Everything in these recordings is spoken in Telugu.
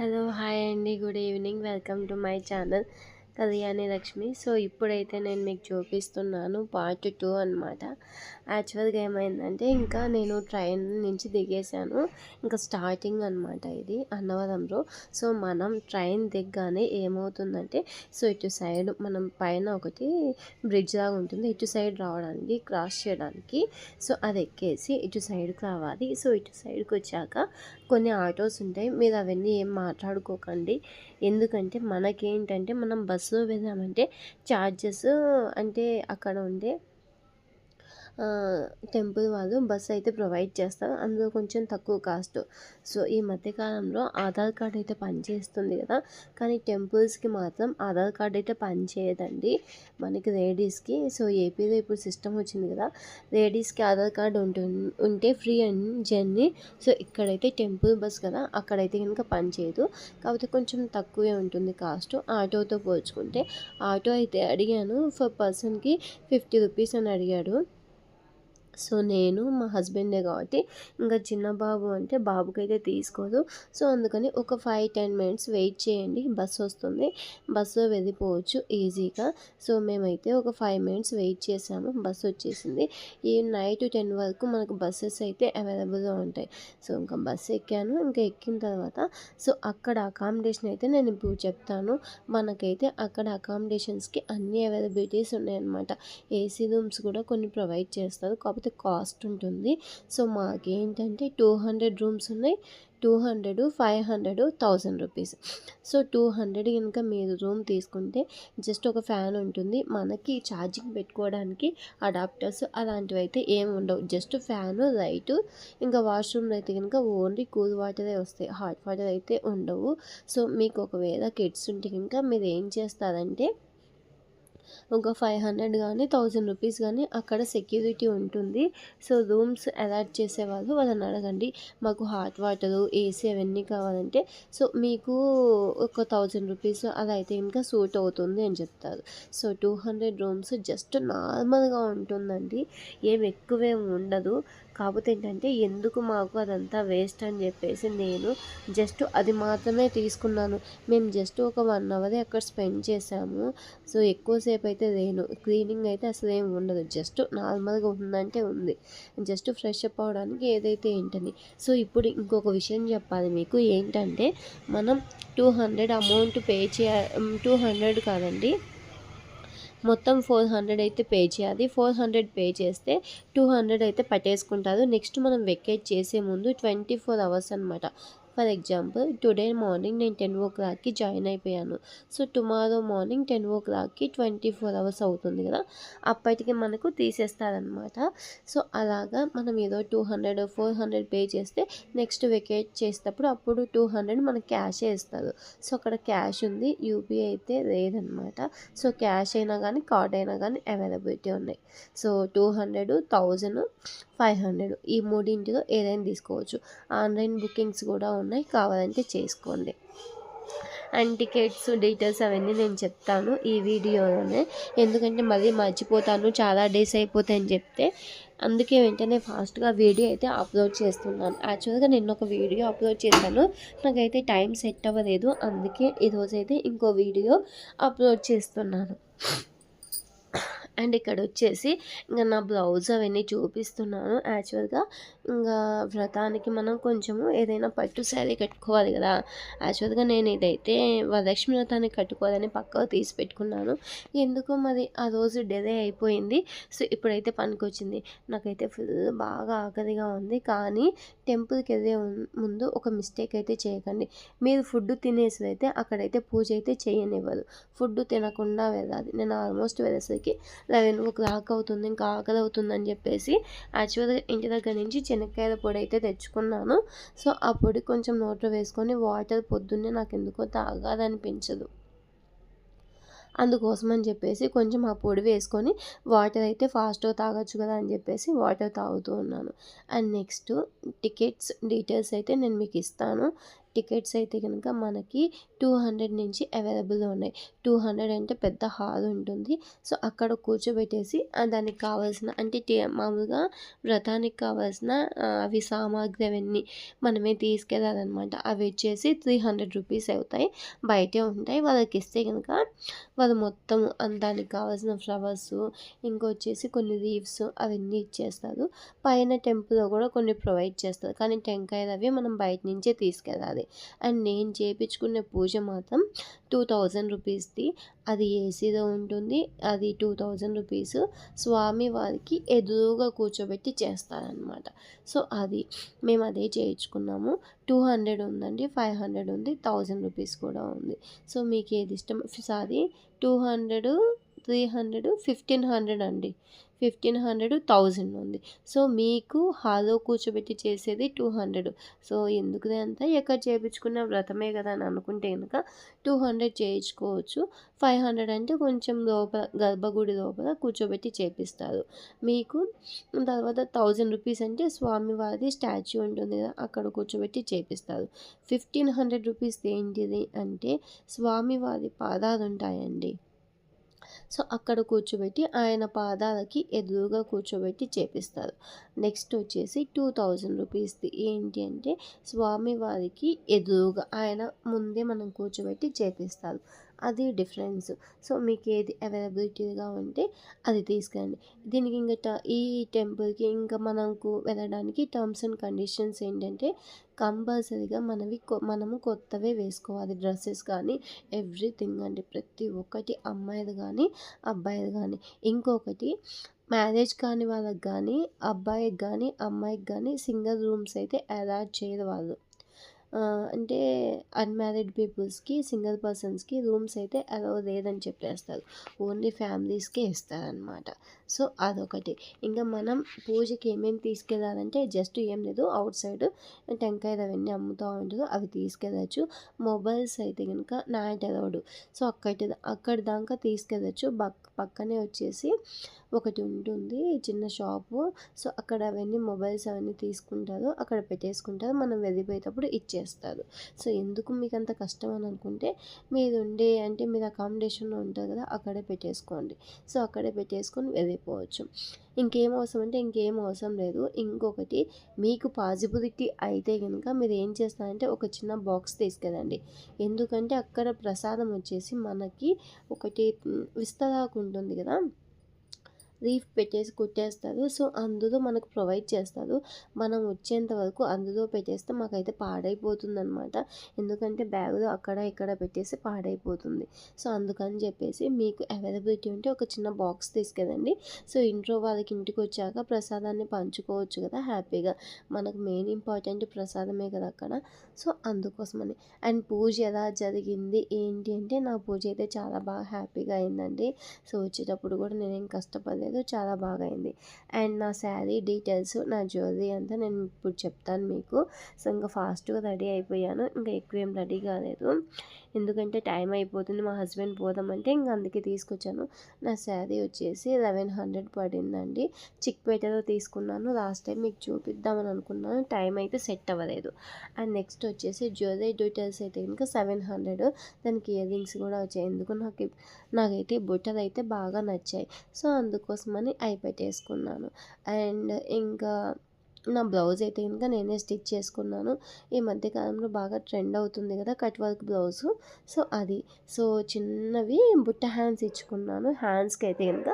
హలో హాయ్ అండి. Good evening. Welcome to my channel Kalyani Lakshmi. So ఇప్పుడైతే నేను మీకు చూపిస్తున్నాను పార్ట్ టూ అనమాట యాక్చువల్గా ఏమైందంటే ఇంకా నేను ట్రైన్ నుంచి దిగేశాను. ఇంకా స్టార్టింగ్ అనమాట ఇది అన్నవరంలో సో మనం ట్రైన్ దిగ్గానే ఏమవుతుందంటే సో ఇటు సైడ్ మనం పైన ఒకటి బ్రిడ్జ్ లాగా ఉంటుంది. ఇటు సైడ్ రావడానికి క్రాస్ చేయడానికి సో అది ఎక్కేసి ఇటు సైడ్కి రావాలి. సో ఇటు సైడ్కి వచ్చాక కొన్ని ఆటోస్ ఉంటాయి. మీరు అవన్నీ ఏం మాట్లాడుకోకండి. ఎందుకంటే మనకేంటంటే మనం బస్సులో వెళ్ళామంటే ఛార్జెస్ అంటే అక్కడ ఉండే టెంపుల్ వాళ్ళు బస్ అయితే ప్రొవైడ్ చేస్తారు. అందులో కొంచెం తక్కువ కాస్ట్. సో ఈ మధ్యకాలంలో ఆధార్ కార్డ్ అయితే పనిచేస్తుంది కదా. కానీ టెంపుల్స్కి మాత్రం ఆధార్ కార్డ్ అయితే పనిచేయదండి మనకి లేడీస్కి. సో ఏపీలో ఇప్పుడు సిస్టమ్ వచ్చింది కదా. లేడీస్కి ఆధార్ కార్డ్ ఉంటుంది ఉంటే ఫ్రీ అండ్ జర్నీ. సో ఇక్కడైతే టెంపుల్ బస్ కదా. అక్కడైతే కనుక పనిచేయదు కాకపోతే కొంచెం తక్కువే ఉంటుంది కాస్ట్. ఆటోతో పోల్చుకుంటే. ఆటో అయితే అడిగాను. ఫర్ పర్సన్కి ఫిఫ్టీ రూపీస్ అని అడిగాడు. సో నేను మా హస్బెండే కాబట్టి ఇంకా చిన్న బాబు అంటే బాబుకైతే తీసుకోదు. సో అందుకని ఒక ఫైవ్ టెన్ మినిట్స్ వెయిట్ చేయండి. బస్సు వస్తుంది. బస్సు వెళ్ళిపోవచ్చు ఈజీగా. సో మేమైతే ఒక ఫైవ్ మినిట్స్ వెయిట్ చేసాము. బస్సు వచ్చేసింది. ఈ నైట్ టెన్ వరకు మనకు బస్సెస్ అయితే అవైలబుల్గా ఉంటాయి. సో ఇంకా బస్సు ఎక్కాను. ఇంకా ఎక్కిన తర్వాత సో అక్కడ అకామిడేషన్ అయితే నేను ఇప్పుడు చెప్తాను. మనకైతే అక్కడ అకామిడేషన్స్కి అన్ని అవైలబిలిటీస్ ఉన్నాయన్నమాట. ఏసీ రూమ్స్ కూడా కొన్ని ప్రొవైడ్ చేస్తారు. కాకపోతే కాస్ట్ ఉంటుంది. సో మాకేంటంటే టూ హండ్రెడ్ రూమ్స్ ఉన్నాయి. Two hundred five hundred thousand rupees. So two hundred కనుక మీరు రూమ్ తీసుకుంటే జస్ట్ ఒక ఫ్యాన్ ఉంటుంది. మనకి ఛార్జింగ్ పెట్టుకోవడానికి అడాప్టర్స్ అలాంటివి అయితే ఏమి ఉండవు. జస్ట్ ఫ్యాను లైటు ఇంకా వాష్రూమ్లో అయితే కనుక ఓన్లీ కూల్ వాటరే వస్తాయి. హాట్ వాటర్ అయితే ఉండవు. సో మీకు ఒకవేళ కిడ్స్ ఉంటే కనుక మీరు ఏం చేస్తారంటే ఒక ఫైవ్ హండ్రెడ్ కానీ థౌజండ్ రూపీస్ కానీ అక్కడ సెక్యూరిటీ ఉంటుంది. సో రూమ్స్ అలాట్ చేసేవాళ్ళు వాళ్ళని అడగండి. మాకు హాట్ వాటరు ఏసీ అవన్నీ కావాలంటే. సో మీకు ఒక థౌజండ్ రూపీస్ అలా అయితే ఇంకా సూట్ అవుతుంది అని చెప్తారు. So two hundred rooms just నార్మల్గా ఉంటుందండి. ఏం ఎక్కువేం ఉండదు. కాకపోతే ఏంటంటే ఎందుకు మాకు అదంతా వేస్ట్ అని చెప్పేసి నేను జస్ట్ అది మాత్రమే తీసుకున్నాను. మేము జస్ట్ ఒక వన్ అవర్ అక్కడ స్పెండ్ చేసాము సో ఎక్కువసేపు అయితే లేను క్లీనింగ్ అయితే అసలు ఏమి ఉండదు. జస్ట్ నార్మల్గా ఉందంటే ఉంది. జస్ట్ ఫ్రెష్ అప్ అవడానికి ఏదైతే ఏంటని. సో ఇప్పుడు ఇంకొక విషయం చెప్పాలి మీకు. ఏంటంటే మనం టూ హండ్రెడ్ అమౌంట్ పే చేయ టూ హండ్రెడ్ కాదండి. మొత్తం ఫోర్ హండ్రెడ్ అయితే పే చేయాలి. ఫోర్ హండ్రెడ్ పే చేస్తే టూ హండ్రెడ్ అయితే పట్టేసుకుంటారు. నెక్స్ట్ మనం వెకేట్ చేసే ముందు ట్వంటీ ఫోర్ అవర్స్ అనమాట ఫర్ ఎగ్జాంపుల్ టుడే మార్నింగ్ నేను టెన్ ఓ క్లాక్కి జాయిన్ అయిపోయాను. సో టుమారో మార్నింగ్ టెన్ ఓ క్లాక్కి ట్వంటీ ఫోర్ అవర్స్ అవుతుంది కదా? అప్పటికి మనకు తీసేస్తారనమాట సో అలాగా మనం ఏదో two hundred four hundred pay చేస్తే నెక్స్ట్ వెకేట్ చేసేటప్పుడు అప్పుడు టూ హండ్రెడ్ మనకు క్యాషే ఇస్తారు. సో అక్కడ క్యాష్ ఉంది యూపీఐ అయితే లేదనమాట సో క్యాష్ అయినా కానీ కార్డ్ అయినా కానీ అవైలబిలిటీ ఉన్నాయి. So two hundred thousand five hundred ఈ మూడింటిలో ఏదైనా తీసుకోవచ్చు. ఆన్లైన్ బుకింగ్స్ కూడా ఉన్నాయి కావాలంటే చేసుకోండి. అండ్ టికెట్స్ డీటెయిల్స్ అవన్నీ నేను చెప్తాను ఈ వీడియోలోనే. ఎందుకంటే మళ్ళీ మర్చిపోతాను చాలా డేస్ అయిపోతాయని చెప్తే. అందుకే వెంటనే ఫాస్ట్గా వీడియో అయితే అప్లోడ్ చేస్తున్నాను. యాక్చువల్గా నేను ఒక వీడియో అప్లోడ్ చేశాను నాకైతే టైం సెట్ అవ్వలేదు అందుకే ఈరోజైతే ఇంకో వీడియో అప్లోడ్ చేస్తున్నాను. అండ్ ఇక్కడ వచ్చేసి ఇంకా నా బ్లౌజ్ అవన్నీ చూపిస్తున్నాను. యాక్చువల్గా ఇంకా వ్రతానికి మనం కొంచెము ఏదైనా పట్టు శారీ కట్టుకోవాలి కదా. యాక్చువల్గా నేను ఇదైతే వరలక్ష్మి వ్రతానికి కట్టుకోవాలని పక్కకు తీసి పెట్టుకున్నాను. ఎందుకో మరి ఆ రోజు డిలే అయిపోయింది. సో ఇప్పుడైతే పనికొచ్చింది. నాకైతే ఫుల్ బాగా ఆకలిగా ఉంది. కానీ టెంపుల్కి వెళ్ళే ముందు ఒక మిస్టేక్ అయితే చేయకండి. మీరు ఫుడ్ తినేసి అయితే అక్కడైతే పూజ అయితే చేయనివ్వరు ఫుడ్ తినకుండా వెళ్ళాలి. నేను ఆల్మోస్ట్ వెళ్ళేసరికి లెవెన్ ఓ క్లాక్ అవుతుంది. ఇంకా ఆకలి అవుతుందని చెప్పేసి యాక్చువల్గా ఇంటి దగ్గర నుంచి శనక్కాయల పొడి అయితే తెచ్చుకున్నాను. సో ఆ పొడి కొంచెం నోట్లో వేసుకొని వాటర్ పొద్దున్నే నాకు ఎందుకో తాగాలనిపించదు. అందుకోసం అని చెప్పేసి కొంచెం ఆ పొడి వేసుకొని వాటర్ అయితే ఫాస్ట్గా తాగొచ్చు కదా అని చెప్పేసి వాటర్ తాగుతూ ఉన్నాను. అండ్ నెక్స్ట్ టికెట్స్ డీటెయిల్స్ అయితే నేను మీకు ఇస్తాను. టికెట్స్ అయితే కనుక మనకి టూ హండ్రెడ్ నుంచి అవైలబుల్గా ఉన్నాయి. టూ హండ్రెడ్ అంటే పెద్ద హాల్ ఉంటుంది. సో అక్కడ కూర్చోబెట్టేసి దానికి కావాల్సిన అంటే మామూలుగా వ్రతానికి కావాల్సిన అవి సామాగ్రి అవన్నీ మనమే తీసుకెళ్ళాలన్నమాట. అవి వచ్చేసి త్రీ హండ్రెడ్ రూపీస్ అవుతాయి. బయటే ఉంటాయి. వాళ్ళకి ఇస్తే కనుక వాళ్ళు మొత్తం దానికి కావాల్సిన ఫ్లవర్స్ ఇంకొచ్చేసి కొన్ని లీవ్స్ అవన్నీ ఇచ్చేస్తారు. పైన టెంపుల్లో కూడా కొన్ని ప్రొవైడ్ చేస్తారు. కానీ టెంకాయలు అవి మనం బయట నుంచే తీసుకెళ్ళాలి. అండ్ నేను చేయించుకునే పూజ మాత్రం టూ థౌజండ్ రూపీస్ది. అది ఏసీలో ఉంటుంది. అది టూ థౌజండ్ రూపీస్ స్వామి వారికి ఎదురుగా కూర్చోబెట్టి చేస్తారనమాట సో అది మేము అదే చేయించుకున్నాము. టూ హండ్రెడ్ ఉందండి ఫైవ్ హండ్రెడ్ ఉంది థౌజండ్ రూపీస్ కూడా ఉంది. సో మీకు ఏది ఇష్టం sorry two hundred three hundred fifteen hundred అండి. ఫిఫ్టీన్ హండ్రెడ్ థౌజండ్ ఉంది. సో మీకు హాలో కూర్చోబెట్టి చేసేది టూ హండ్రెడ్. సో ఎందుకు అంతా ఎక్కడ చేయించుకున్న వ్రతమే కదా అని అనుకుంటే కనుక టూ హండ్రెడ్ చేయించుకోవచ్చు. ఫైవ్ హండ్రెడ్ అంటే కొంచెం లోపల గర్భగుడి లోపల కూర్చోబెట్టి చేపిస్తారు. మీకు తర్వాత థౌజండ్ రూపీస్ అంటే స్వామివారి స్టాచ్యూ ఉంటుంది కదా అక్కడ కూర్చోబెట్టి చేపిస్తారు. ఫిఫ్టీన్ హండ్రెడ్ రూపీస్ ఏంటిది అంటే స్వామివారి పాదాలు ఉంటాయండి సో అక్కడ కూర్చోబెట్టి ఆయన పాదాలకి ఎదురుగా కూర్చోబెట్టి చేపిస్తారు. నెక్స్ట్ వచ్చేసి టూ థౌజండ్ రూపీస్ది ఏంటి అంటే స్వామివారికి ఎదురుగా ఆయన ముందే మనం కూర్చోబెట్టి చేపిస్తారు. అది డిఫరెన్స్. సో మీకు ఏది అవైలబిలిటీగా ఉంటే అది తీసుకురండి దీనికి ఇంకా ఈ టెంపుల్కి ఇంకా మనకు వెళ్ళడానికి టర్మ్స్ అండ్ కండిషన్స్ ఏంటంటే కంపల్సరీగా మనవి మనము కొత్తవే వేసుకోవాలి. డ్రెస్సెస్ కానీ ఎవ్రీథింగ్ అండి. ప్రతి ఒక్కటి అమ్మాయిలు కానీ అబ్బాయిలు కానీ. ఇంకొకటి మ్యారేజ్ కాని వాళ్ళకి కానీ అబ్బాయికి కానీ అమ్మాయికి కానీ సింగిల్ రూమ్స్ అయితే అలాట్ చేయరు వాళ్ళు. అంటే అన్మ్యారీడ్ పీపుల్స్కి సింగిల్ పర్సన్స్కి రూమ్స్ అయితే అలౌ లేదని చెప్పేస్తారు. ఓన్లీ ఫ్యామిలీస్కే ఇస్తారనమాట సో అదొకటి. ఇంకా మనం పూజకి ఏమేమి తీసుకెళ్ళాలంటే జస్ట్ ఏం లేదు అవుట్ సైడ్ టెంకాయలు అవన్నీ అమ్ముతూ ఉంటారు అవి తీసుకెళ్ళచ్చు. మొబైల్స్ అయితే కనుక నాయట రోడ్ సో అక్కడి అక్కడి దాకా తీసుకెళ్ళచ్చు. పక్కనే వచ్చేసి ఒకటి ఉంటుంది చిన్న షాపు. సో అక్కడ అవన్నీ మొబైల్స్ అవన్నీ తీసుకుంటారు అక్కడ పెట్టేసుకుంటారు మనం వెళ్ళిపోయేటప్పుడు ఇచ్చేస్తారు. సో ఎందుకు మీకు అంత కష్టం అని అనుకుంటే మీరు ఉండే అంటే మీరు అకామిడేషన్లో ఉంటారు కదా అక్కడే పెట్టేసుకోండి. సో అక్కడే పెట్టేసుకొని వెళ్ళిపోవచ్చు ఇంకేం అవసరం అంటే ఇంకేం అవసరం లేదు. ఇంకొకటి మీకు పాజిబిలిటీ అయితే కనుక మీరు ఏం చేస్తారంటే ఒక చిన్న బాక్స్ తీసుకెళ్ళండి. ఎందుకంటే అక్కడ ప్రసాదం వచ్చేసి మనకి ఒకటి విస్తరాకు ఉంటుంది కదా? రీఫ్ పెట్టేసి కుట్టేస్తారు సో అందులో మనకు ప్రొవైడ్ చేస్తారు మనం వచ్చేంత వరకు అందులో పెట్టేస్తే మాకైతే పాడైపోతుంది అనమాట ఎందుకంటే బ్యాగులో అక్కడ ఇక్కడ పెట్టేసి పాడైపోతుంది. సో అందుకని చెప్పేసి మీకు అవైలబిలిటీ ఉంటే ఒక చిన్న బాక్స్ తీసుకెళ్ళండి. సో ఇంట్లో వాళ్ళకి ఇంటికి వచ్చాక ప్రసాదాన్ని పంచుకోవచ్చు కదా హ్యాపీగా. మనకు మెయిన్ ఇంపార్టెంట్ ప్రసాదమే కదా అక్కడ. సో అందుకోసమని. అండ్ పూజ ఎలా జరిగింది ఏంటి అంటే నా పూజ అయితే చాలా బాగా హ్యాపీగా అయిందండి. సో వచ్చేటప్పుడు కూడా నేనేం కష్టపడలేదు. లేదు చాలా బాగా అయింది అండ్ నా శారీ డీటెయిల్స్ నా జ్యువెలరీ అంతా నేను ఇప్పుడు చెప్తాను మీకు. సో ఇంకా ఫాస్ట్గా రెడీ అయిపోయాను. ఇంకా ఎక్కువ ఏం రెడీ కాలేదు. ఎందుకంటే టైం అయిపోతుంది. మా హస్బెండ్ పోదామంటే ఇంకా అందుకే తీసుకొచ్చాను. నా శారీ వచ్చేసి లెవెన్ హండ్రెడ్ పడిందండి. చిక్పేటలో తీసుకున్నాను. లాస్ట్ టైం మీకు చూపిద్దామని అనుకున్నాను. టైం అయితే సెట్ అవ్వలేదు. అండ్ నెక్స్ట్ వచ్చేసి జ్యువెలరీ డీటెయిల్స్ అయితే ఇంకా సెవెన్ హండ్రెడ్. దానికి ఇయర్ రింగ్స్ కూడా వచ్చాయి. ఎందుకు నాకు నాకైతే బుట్టలు అయితే బాగా నచ్చాయి. సో అందుకోసం అవి అయిపెట్టేసుకున్నాను. అండ్ ఇంకా నా బ్లౌజ్ అయితే కనుక నేనే స్టిచ్ చేసుకున్నాను. ఈ మధ్యకాలంలో బాగా ట్రెండ్ అవుతుంది కదా కట్ వర్క్ బ్లౌజు. సో అది. సో చిన్నవి బుట్ట హ్యాండ్స్ ఇచ్చుకున్నాను. హ్యాండ్స్కి అయితే కనుక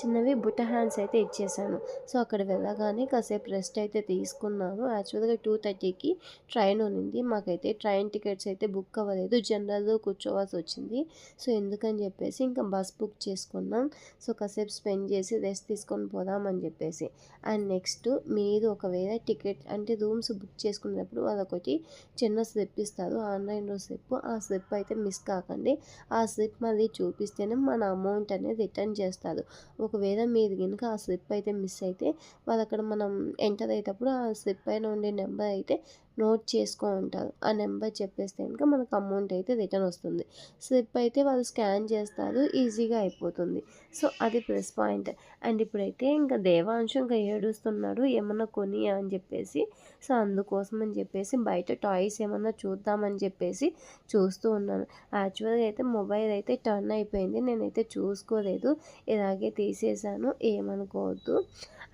చిన్నవి బుట్ట హ్యాండ్స్ అయితే ఇచ్చేసాను. సో అక్కడ వెళ్ళగానే కాసేపు రెస్ట్ అయితే తీసుకున్నాను. యాక్చువల్గా టూ థర్టీకి ట్రైన్ ఉన్నింది. మాకైతే ట్రైన్ టికెట్స్ అయితే బుక్ అవ్వలేదు. జనరల్లో కూర్చోవాల్సి వచ్చింది. సో ఎందుకని చెప్పేసి ఇంకా బస్ బుక్ చేసుకున్నాం. సో కాసేపు స్పెండ్ చేసి రెస్ట్ తీసుకొని పోదామని చెప్పేసి. అండ్ నెక్స్ట్ మీరు ఒక వేరే టికెట్ అంటే రూమ్స్ బుక్ చేసుకునేటప్పుడు వాళ్ళకొకటి చిన్న స్లిప్ ఇస్తారు. ఆన్లైన్లో స్లిప్ ఆ స్లిప్ అయితే మిస్ కాకండి. ఆ స్లిప్ మళ్ళీ చూపిస్తేనే మన అమౌంట్ అనేది రిటర్న్ చేస్తారు. ఒకవేళ మీరు కనుక ఆ స్లిప్ అయితే మిస్ అయితే వాళ్ళు అక్కడ మనం ఎంటర్ అయ్యేటప్పుడు ఆ స్లిప్ పైన ఉండే నెంబర్ అయితే నోట్ చేసుకో ఉంటారు ఆ నెంబర్ చెప్పేస్తే కనుక మనకు అమౌంట్ అయితే రిటర్న్ వస్తుంది. స్లిప్ అయితే వాళ్ళు స్కాన్ చేస్తారు. ఈజీగా అయిపోతుంది. సో అది ప్లస్ పాయింట్. అండ్ ఇప్పుడైతే ఇంకా దేవాంశం ఇంకా ఏడుస్తున్నాడు. ఏమన్నా కొని అని చెప్పేసి. సో అందుకోసం అని చెప్పేసి బయట టాయ్స్ ఏమన్నా చూద్దామని చెప్పేసి చూస్తూ ఉన్నాను. యాక్చువల్గా అయితే మొబైల్ అయితే టర్న్ అయిపోయింది. నేనైతే చూసుకోలేదు. ఇలాగే తీసేసాను ఏమనుకోవద్దు.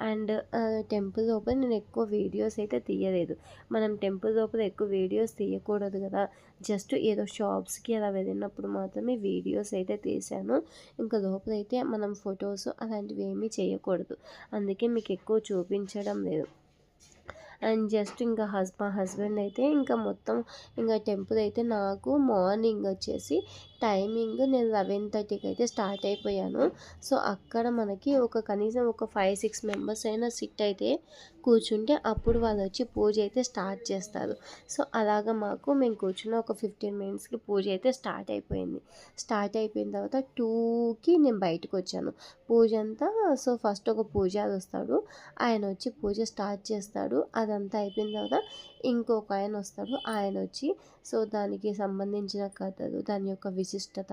అండ్ టెంపుల్ లోపల నేను ఎక్కువ వీడియోస్ అయితే తీయలేదు. మనం టెంపుల్ టెంపుల్ లోపల ఎక్కువ వీడియోస్ తీయకూడదు కదా. జస్ట్ ఏదో షాప్స్కి అలా వెళ్ళినప్పుడు మాత్రమే వీడియోస్ అయితే తీశాను. ఇంకా లోపల అయితే మనం ఫొటోస్ అలాంటివి ఏమీ చేయకూడదు. అందుకే మీకు ఎక్కువ చూపించడం లేదు. అండ్ జస్ట్ ఇంకా హస్ మా హస్బెండ్ అయితే ఇంకా మొత్తం ఇంకా టెంపుల్ అయితే నాకు మార్నింగ్ వచ్చేసి టైమింగ్ నేను లెవెన్ థర్టీకి అయితే స్టార్ట్ అయిపోయాను. సో అక్కడ మనకి ఒక కనీసం ఒక ఫైవ్ సిక్స్ మెంబర్స్ అయినా సిట్ అయితే కూర్చుంటే అప్పుడు వాళ్ళు వచ్చి పూజ అయితే స్టార్ట్ చేస్తారు. సో అలాగా మాకు మేము కూర్చున్న ఒక ఫిఫ్టీన్ మినిట్స్కి పూజ అయితే స్టార్ట్ అయిపోయింది. స్టార్ట్ అయిపోయిన తర్వాత టూకి నేను బయటకు వచ్చాను. పూజ అంతా సో ఫస్ట్ ఒక పూజారి వస్తాడు. ఆయన వచ్చి పూజ స్టార్ట్ చేస్తాడు. అదంతా అయిపోయిన తర్వాత ఇంకొక ఆయన వస్తాడు. ఆయన వచ్చి సో దానికి సంబంధించిన కథలు దాని యొక్క విశిష్టత.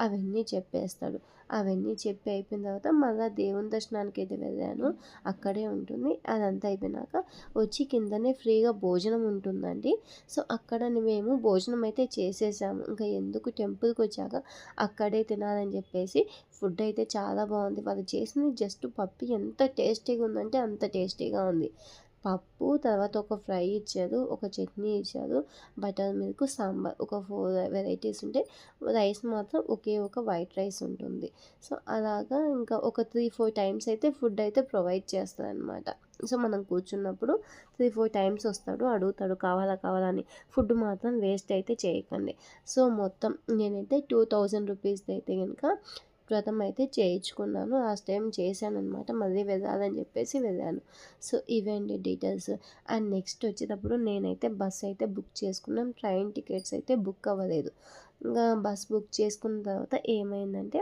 అవన్నీ చెప్పేస్తాడు. అవన్నీ చెప్పి అయిపోయిన తర్వాత మళ్ళీ దేవుని దర్శనానికి అయితే వెళ్ళాను. అక్కడే ఉంటుంది. అదంతా అయిపోయినాక వచ్చి కిందనే ఫ్రీగా భోజనం ఉంటుందండి. సో అక్కడ మేము భోజనం అయితే చేసేసాము. ఇంకా ఎందుకు టెంపుల్కి వచ్చాక అక్కడే తినాలని చెప్పేసి ఫుడ్ అయితే చాలా బాగుంది. వాళ్ళు చేసింది జస్ట్ పప్పు ఎంత టేస్టీగా ఉందంటే అంత టేస్టీగా ఉంది. పప్పు తర్వాత ఒక ఫ్రై ఇచ్చారు ఒక చట్నీ ఇచ్చారు బటర్ మిల్క్ సాంబార్ ఒక ఫోర్ వెరైటీస్ ఉంటే రైస్ మాత్రం ఒకే ఒక వైట్ రైస్ ఉంటుంది. సో అలాగా ఇంకా ఒక త్రీ ఫోర్ టైమ్స్ అయితే ఫుడ్ అయితే ప్రొవైడ్ చేస్తారనమాట సో మనం కూర్చున్నప్పుడు త్రీ ఫోర్ టైమ్స్ వస్తాడు అడుగుతాడు కావాలా కావాలా అని ఫుడ్ మాత్రం వేస్ట్ అయితే చేయకండి. సో మొత్తం నేనైతే టూ థౌజండ్ రూపీస్ అయితే కనుక వ్రతం అయితే చేయించుకున్నాను. లాస్ట్ టైం చేశాను అనమాట మళ్ళీ వెళ్ళాలని చెప్పేసి వెళ్ళాను సో ఇవండి డీటెయిల్స్. అండ్ నెక్స్ట్ వచ్చేటప్పుడు నేనైతే బస్ అయితే బుక్ చేసుకున్నాను. ట్రైన్ టికెట్స్ అయితే బుక్ అవ్వలేదు. ఇంకా బస్ బుక్ చేసుకున్న తర్వాత ఏమైందంటే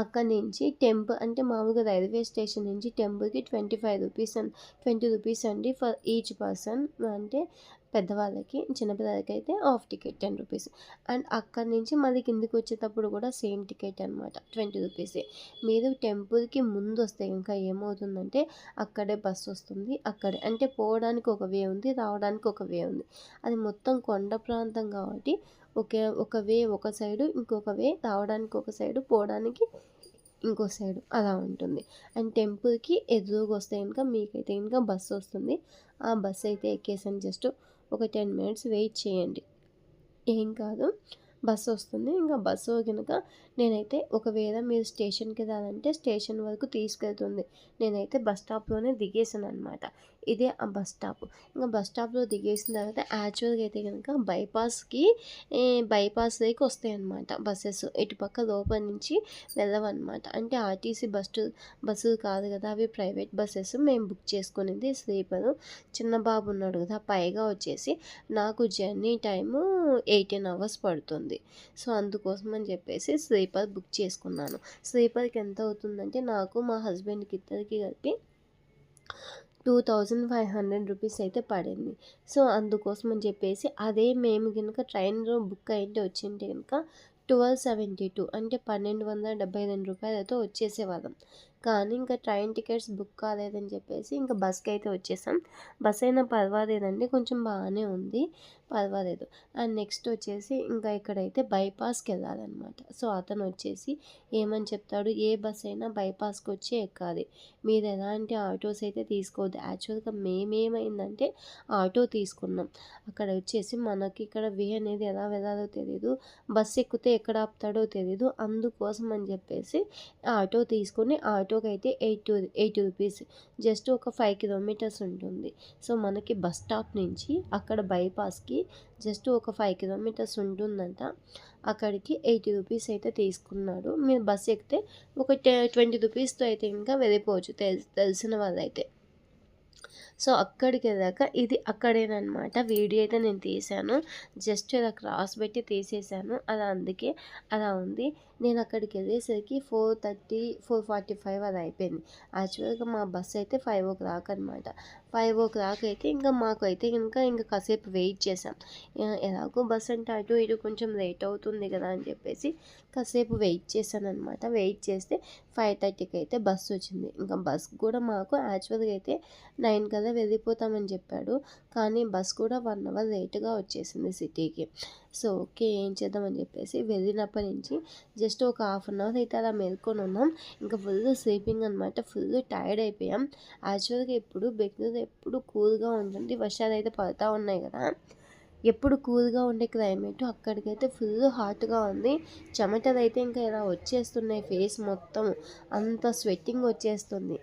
అక్కడి నుంచి టెంపుల్ అంటే మామూలుగా రైల్వే స్టేషన్ నుంచి టెంపుల్కి twenty five rupees and twenty rupees అండి ఫర్ ఈచ్ పర్సన్. అంటే పెద్దవాళ్ళకి చిన్నపిల్లలకి అయితే half ticket ten rupees. And అక్కడి నుంచి మళ్ళీ కిందికి వచ్చేటప్పుడు కూడా సేమ్ టికెట్ అనమాట ట్వంటీ రూపీసే మీరు టెంపుల్కి ముందు వస్తే ఇంకా ఏమవుతుందంటే అక్కడే బస్సు వస్తుంది అక్కడే అంటే పోవడానికి ఒక వే ఉంది రావడానికి ఒక వే ఉంది. అది మొత్తం కొండ ప్రాంతం కాబట్టి ఒకే ఒక వే ఒక సైడు ఇంకొక వే రావడానికి ఒక సైడు పోవడానికి ఇంకో సైడ్ అలా ఉంటుంది. అండ్ టెంపుల్కి ఎదురుగా వస్తే కనుక మీకైతే ఇంకా బస్సు వస్తుంది. ఆ బస్సు అయితే ఎక్కేసాను జస్ట్ ఒక టెన్ మినిట్స్ వెయిట్ చేయండి. ఏం కాదు. బస్సు వస్తుంది. ఇంకా బస్సు కనుక నేనైతే ఒకవేళ మీరు స్టేషన్కి రాదంటే స్టేషన్ వరకు తీసుకెళ్తుంది. నేనైతే బస్ స్టాప్లోనే దిగేసాను అనమాట ఇదే ఆ బస్ స్టాప్. ఇంకా బస్ స్టాప్లో దిగేసిన తర్వాత యాక్చువల్గా అయితే కనుక బైపాస్కి బైపాస్ దగ్గరికి వస్తాయి అన్నమాట బస్సెస్. ఇటుపక్క లోపల నుంచి వెళ్ళవన్నమాట. అంటే ఆర్టీసీ బస్సు బస్సులు కాదు కదా అవి ప్రైవేట్ బస్సెస్ మేము బుక్ చేసుకునేది స్లీపర్ చిన్న బాబు ఉన్నాడు కదా పైగా వచ్చేసి నాకు జర్నీ టైము ఎయిటీన్ అవర్స్ పడుతుంది. సో అందుకోసం అని చెప్పేసి స్లీపర్ బుక్ చేసుకున్నాను. స్లీపర్కి ఎంత అవుతుందంటే నాకు మా హస్బెండ్కి ఇద్దరికి కలిపి two thousand five hundred rupees అయితే పడింది. సో అందుకోసం అని చెప్పేసి అదే మేము కనుక ట్రైన్లో బుక్ అయితే వచ్చింటే కనుక ట్వెల్వ్ సెవెంటీ టూ అంటే పన్నెండు వందల డెబ్బై రెండు రూపాయలతో వచ్చేసేవాళ్ళం. కానీ ఇంకా ట్రైన్ టికెట్స్ బుక్ కాలేదని చెప్పేసి ఇంకా బస్కి అయితే వచ్చేసాం. బస్ అయినా పర్వాలేదండి కొంచెం బాగానే ఉంది. పర్వాలేదు. అండ్ నెక్స్ట్ వచ్చేసి ఇంకా ఇక్కడైతే బైపాస్కి వెళ్ళాలన్నమాట సో అతను వచ్చేసి ఏమని చెప్తాడు? ఏ బస్ అయినా బైపాస్కి వచ్చి ఎక్కాలి. మీరు ఎలాంటి ఆటోస్ అయితే తీసుకోవద్దు. యాక్చువల్గా మేమేమైందంటే ఆటో తీసుకున్నాం. అక్కడ వచ్చేసి మనకి ఇక్కడ వే అనేది ఎలా వెళ్ళాలో తెలియదు బస్ ఎక్కితే ఎక్కడ ఆపుతాడో తెలియదు అందుకోసం అని చెప్పేసి ఆటో తీసుకొని ఆటోకి అయితే ఎయిట్ ఎయిట్ రూపీస్ జస్ట్ ఒక ఫైవ్ కిలోమీటర్స్ ఉంటుంది. సో మనకి బస్ స్టాప్ నుంచి అక్కడ బైపాస్కి జస్ట్ ఒక ఫైవ్ కిలోమీటర్స్ ఉంటుందంట. అక్కడికి ఎయిటీ రూపీస్ అయితే తీసుకున్నాడు. మీరు బస్ ఎక్కితే ఒక ట్వంటీ రూపీస్తో అయితే ఇంకా వెళ్ళిపోవచ్చు తెలిసిన వాళ్ళైతే. సో అక్కడికి వెళ్ళాక ఇది అక్కడేనమాట వీడియో అయితే నేను తీశాను. జస్ట్ ఇలా క్రాస్ పెట్టి తీసేసాను అలా అందుకే అలా ఉంది. నేను అక్కడికి వెళ్ళేసరికి four thirty four forty five అది అయిపోయింది. యాక్చువల్గా మా బస్ అయితే ఫైవ్ ఓ క్లాక్ అనమాట ఫైవ్ ఓ క్లాక్ అయితే ఇంకా మాకు అయితే ఇంకా ఇంకా కాసేపు వెయిట్ చేసాం ఎలాగో బస్ అంటే అటు ఇటు కొంచెం లేట్ అవుతుంది కదా అని చెప్పేసి కాసేపు వెయిట్ చేశాను అనమాట వెయిట్ చేస్తే ఫైవ్ థర్టీకి అయితే బస్సు వచ్చింది. ఇంకా బస్ కూడా మాకు యాక్చువల్గా అయితే నైన్ కదా వెళ్ళిపోతామని చెప్పాడు. కానీ బస్ కూడా వన్ అవర్ లేట్గా వచ్చేసింది సిటీకి. సో ఓకే ఏం చేద్దామని చెప్పేసి వెళ్ళినప్పటి నుంచి జస్ట్ ఒక హాఫ్ అన్ అవర్ అయితే అలా మేల్కొని ఉన్నాం. ఇంకా ఫుల్ స్లీపింగ్ అనమాట ఫుల్ టైర్డ్ అయిపోయాం. యాక్చువల్గా ఇప్పుడు బెంగళూరు ఎప్పుడు కూల్గా ఉంటుంది వర్షాలు అయితే పడతా ఉన్నాయి కదా. ఎప్పుడు కూల్గా ఉండే క్లైమేట్ అక్కడికైతే ఫుల్ హాట్గా ఉంది. చెమటలు అయితే ఇంకా ఇలా వచ్చేస్తున్నాయి ఫేస్ మొత్తం. అంత స్వెట్టింగ్ వచ్చేస్తుంది.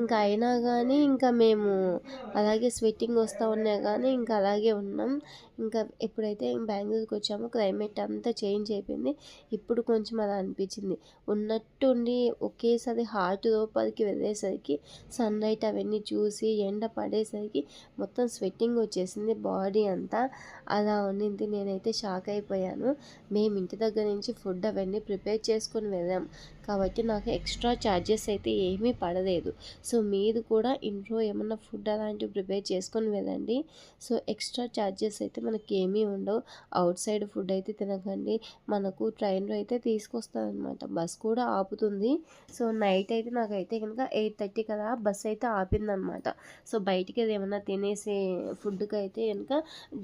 ఇంకా అయినా కానీ ఇంకా మేము అలాగే స్వెట్టింగ్ వస్తూ ఉన్నా కానీ ఇంకా అలాగే ఉన్నాం. ఇంకా ఎప్పుడైతే బెంగళూరుకి వచ్చామో క్లైమేట్ అంతా చేంజ్ అయిపోయింది. ఇప్పుడు కొంచెం అలా అనిపించింది. ఉన్నట్టుండి ఒకేసారి హార్ట్ లోపలికి వెళ్ళేసరికి సన్ లైట్ అవన్నీ చూసి ఎండ పడేసరికి మొత్తం స్వెట్టింగ్ వచ్చేసింది. బాడీ అంతా అలా ఉన్నింది. నేనైతే షాక్ అయిపోయాను. మేము ఇంటి దగ్గర నుంచి ఫుడ్ అవన్నీ ప్రిపేర్ చేసుకొని వెళ్ళాం. కాబట్టి నాకు ఎక్స్ట్రా ఛార్జెస్ అయితే ఏమీ పడలేదు. సో మీరు కూడా ఇంట్లో ఏమన్నా ఫుడ్ అలాంటివి ప్రిపేర్ చేసుకొని వెళ్ళండి. సో ఎక్స్ట్రా ఛార్జెస్ అయితే మనకి ఏమీ ఉండవు. అవుట్ సైడ్ ఫుడ్ అయితే తినకండి. మనకు ట్రైన్లో అయితే తీసుకొస్తారనమాట. బస్ కూడా ఆపుతుంది. సో నైట్ అయితే నాకైతే కనుక ఎయిట్ థర్టీ కదా బస్ అయితే ఆపిందనమాట. సో బయటికి అది ఏమన్నా తినేసే ఫుడ్కి అయితే కనుక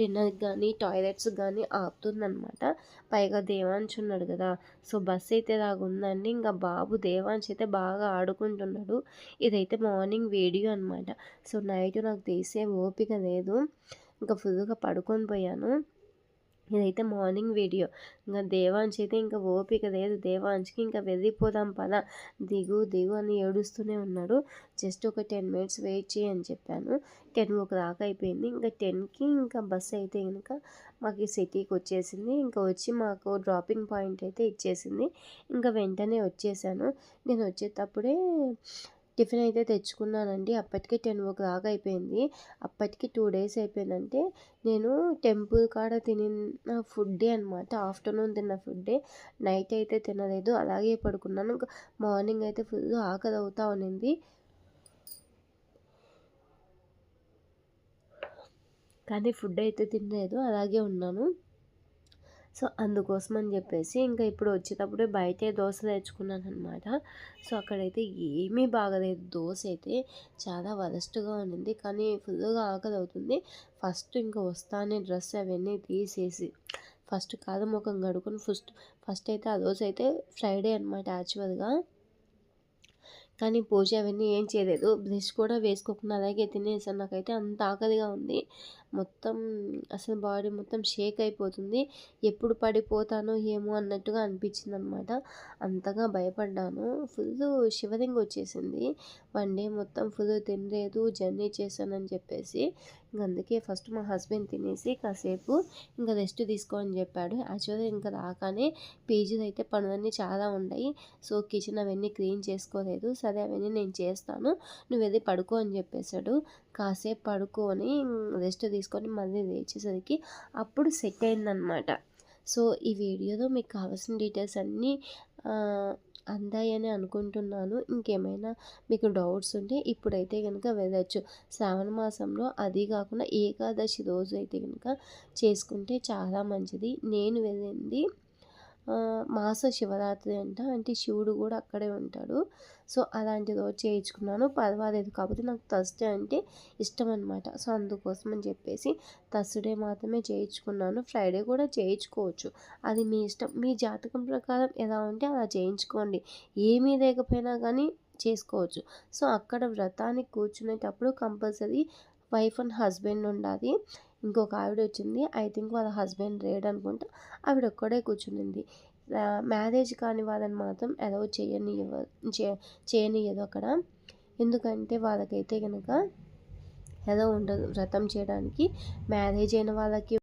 డిన్నర్కి కానీ టాయిలెట్స్ కానీ ఆపుతుందనమాట. పైగా దేవాంశ్ ఉన్నాడు కదా సో బస్ అయితే ఇలాగ ఉందండి ఇంకా బాబు దేవాంశ్ అయితే బాగా ఆడుకుంటున్నాడు. ఇదైతే మార్నింగ్ వీడియో అనమాట. సో నైట్ నాకు తీసే ఓపిక లేదు. ఇంకా ఫుల్గా పడుకొని పోయాను. ఇదైతే మార్నింగ్ వీడియో. ఇంకా దేవాంశ్ అయితే ఇంకా ఓపిక లేదు. దేవాంశ్కి ఇంకా వెళ్ళిపోదాం పద. దిగు దిగు అని ఏడుస్తూనే ఉన్నాడు. జస్ట్ ఒక టెన్ మినిట్స్ వెయిట్ చేయి అని చెప్పాను. టెన్ ఒక దాకా అయిపోయింది. ఇంకా టెన్కి ఇంకా బస్ అయితే కనుక మాకు సిటీకి వచ్చేసింది. ఇంకా వచ్చి మాకు డ్రాపింగ్ పాయింట్ అయితే ఇచ్చేసింది. ఇంకా వెంటనే వచ్చేసాను. నేను వచ్చేటప్పుడే టిఫిన్ అయితే తెచ్చుకున్నానండి. అప్పటికే టెన్ ఓ క్లాక్ అయిపోయింది. అప్పటికి టూ డేస్ అయిపోయిందంటే నేను టెంపుల్ కాడ తినిన ఫుడ్డే అనమాట ఆఫ్టర్నూన్ తిన్న ఫుడ్డే. నైట్ అయితే తినలేదు. అలాగే పడుకున్నాను. ఇంకా మార్నింగ్ అయితే ఫుల్ ఆకలి అవుతా ఉన్నింది. కానీ ఫుడ్ అయితే తినలేదు. అలాగే ఉన్నాను. సో అందుకోసం అని చెప్పేసి ఇంకా ఇప్పుడు వచ్చేటప్పుడే బయటే దోశ తెచ్చుకున్నాను అనమాట సో అక్కడైతే ఏమీ బాగలేదు. దోశ అయితే చాలా వరస్ట్గా ఉన్నింది కానీ ఫుల్గా ఆకలి అవుతుంది. ఫస్ట్ ఇంకా వస్తానే డ్రెస్ అవన్నీ తీసేసి ఫస్ట్ కాదు ముఖం కడుకొని ఫస్ట్ ఫస్ట్ అయితే ఆ రోజు అయితే ఫ్రైడే అనమాట యాక్చువల్గా. కానీ పూజ అవన్నీ ఏం చేయలేదు. బ్రష్ కూడా వేసుకోకుండా అలాగే తినేసాను. నాకైతే అంత ఆకలిగా ఉంది. మొత్తం అసలు బాడీ మొత్తం షేక్ అయిపోతుంది. ఎప్పుడు పడిపోతానో ఏమో అన్నట్టుగా అనిపించింది అనమాట అంతగా భయపడ్డాను. ఫుల్ షివరింగ్ వచ్చేసింది. వన్ డే మొత్తం ఫుల్ తినలేదు. జర్నీ చేశానని చెప్పేసి. ఇంక అందుకే ఫస్ట్ మా హస్బెండ్ తినేసి కాసేపు ఇంకా రెస్ట్ తీసుకో అని చెప్పాడు. యాక్చువల్గా ఇంకా రాగానే పేజీలు అయితే పనులన్నీ చాలా ఉన్నాయి. సో కిచెన్ అవన్నీ క్లీన్ చేసుకోలేదు. సరే అవన్నీ నేను చేస్తాను. నువ్వు వెళ్ళి పడుకో అని చెప్పేశాడు. కాసేపు పడుకొని రెస్ట్ తీసుకొని మళ్ళీ లేచేసరికి అప్పుడు సెట్ అయిందనమాట సో ఈ వీడియోలో మీకు కావాల్సిన డీటెయిల్స్ అన్నీ అందాయని అనుకుంటున్నాను. ఇంకేమైనా మీకు డౌట్స్ ఉంటే ఇప్పుడైతే కనుక వెళ్ళచ్చు. శ్రావణ మాసంలో అది కాకుండా ఏకాదశి రోజు అయితే కనుక చేసుకుంటే చాలా మంచిది. నేను వెళ్ళింది మాస శివరాత్రి అంట. అంటే శివుడు కూడా అక్కడే ఉంటాడు. సో అలాంటి రోజు చేయించుకున్నాను. పర్వాలేదు. కాకపోతే నాకు థర్స్డే అంటే ఇష్టం అనమాట సో అందుకోసం అని చెప్పేసి థర్స్డే మాత్రమే చేయించుకున్నాను. ఫ్రైడే కూడా చేయించుకోవచ్చు. అది మీ ఇష్టం. మీ జాతకం ప్రకారం ఎలా ఉంటే అలా చేయించుకోండి. ఏమీ లేకపోయినా కానీ చేసుకోవచ్చు. సో అక్కడ వ్రతానికి కూర్చునేటప్పుడు కంపల్సరీ వైఫ్ అండ్ హస్బెండ్ ఉండాలి. ఇంకొక ఆవిడ వచ్చింది ఐ థింక్ వాళ్ళ హస్బెండ్ రేడ్ అనుకుంటా. ఆవిడ ఒక్కడే కూర్చునింది మ్యారేజ్ కాని వాళ్ళని మాత్రం అలౌ చేయనివ్వ చేయనియదు అక్కడ. ఎందుకంటే వాళ్ళకైతే కనుక ఎలా ఉండదు వ్రతం చేయడానికి. మ్యారేజ్ అయిన వాళ్ళకి